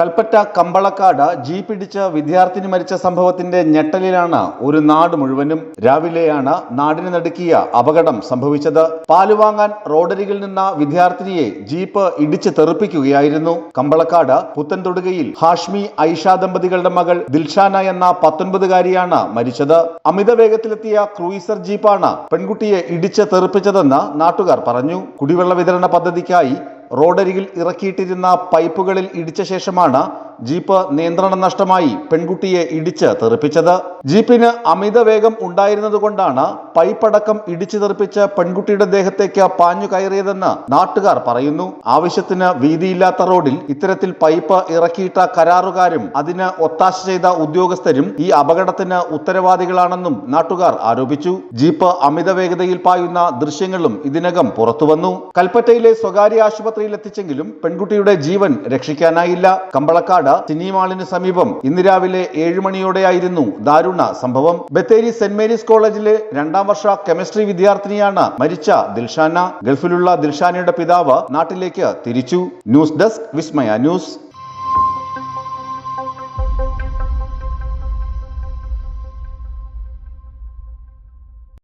Kalpetta Kambalakkad jeep പിടിച്ച് വിദ്യാർത്ഥിനി മരിച്ച സംഭവത്തിന്റെ ഞെട്ടലിലാണ് ഒരു നാട് മുഴുവനും. രാവിലെയാണ് നാടിന് നടുക്കിയ അപകടം സംഭവിച്ചത്. പാലുവാങ്ങാൻ റോഡരികിൽ നിന്ന വിദ്യാർത്ഥിനിയെ ജീപ്പ് ഇടിച്ച് തെറിപ്പിക്കുകയായിരുന്നു. കമ്പളക്കാട് പുത്തൻതൊടുകയിൽ ഹാഷ്മി ഐഷ ദമ്പതികളുടെ മകൾ ദിൽഷാന എന്ന പത്തൊൻപതുകാരിയാണ് മരിച്ചത്. അമിത വേഗത്തിലെത്തിയ ക്രൂയിസർ ജീപ്പാണ് പെൺകുട്ടിയെ ഇടിച്ച് തെറിപ്പിച്ചതെന്ന് നാട്ടുകാർ പറഞ്ഞു. കുടിവെള്ള വിതരണ പദ്ധതിക്കായി റോഡരികിൽ ഇറക്കിയിട്ടിരുന്ന പൈപ്പുകളിൽ ഇടിച്ച ശേഷമാണ് ജീപ്പ് നിയന്ത്രണം നഷ്ടമായി പെൺകുട്ടിയെ ഇടിച്ച് തെറിപ്പിച്ചത്. ജീപ്പിന് അമിത വേഗം ഉണ്ടായിരുന്നതുകൊണ്ടാണ് പൈപ്പടക്കം ഇടിച്ചു തെറിപ്പിച്ച് പെൺകുട്ടിയുടെ ദേഹത്തേക്ക് പാഞ്ഞു കയറിയതെന്ന് നാട്ടുകാർ പറയുന്നു. ആവശ്യത്തിന് വീതിയില്ലാത്ത റോഡിൽ ഇത്തരത്തിൽ പൈപ്പ് ഇറക്കിയിട്ട കരാറുകാരും അതിന് ഒത്താശ ചെയ്ത ഉദ്യോഗസ്ഥരും ഈ അപകടത്തിന് ഉത്തരവാദികളാണെന്നും നാട്ടുകാർ ആരോപിച്ചു. ജീപ്പ് അമിത വേഗതയിൽ പായുന്ന ദൃശ്യങ്ങളും ഇതിനകം പുറത്തുവന്നു. കൽപ്പറ്റയിലെ സ്വകാര്യ ആശുപത്രിയിൽ എത്തിച്ചെങ്കിലും പെൺകുട്ടിയുടെ ജീവൻ രക്ഷിക്കാനായില്ല. കമ്പളക്കാട് സിനിമാളിന് സമീപം ഇന്ന് രാവിലെ ഏഴുമണിയോടെയായിരുന്നു ദാരുണ സംഭവം. ബത്തേരി സെന്റ് മേരീസ് കോളേജിലെ രണ്ടാം വർഷ കെമിസ്ട്രി വിദ്യാർത്ഥിനിയാണ് മരിച്ച ദിൽഷാന. ഗൾഫിലുള്ള ദിൽഷാനയുടെ പിതാവ് നാട്ടിലേക്ക് തിരിച്ചു. News desk Vismaya news.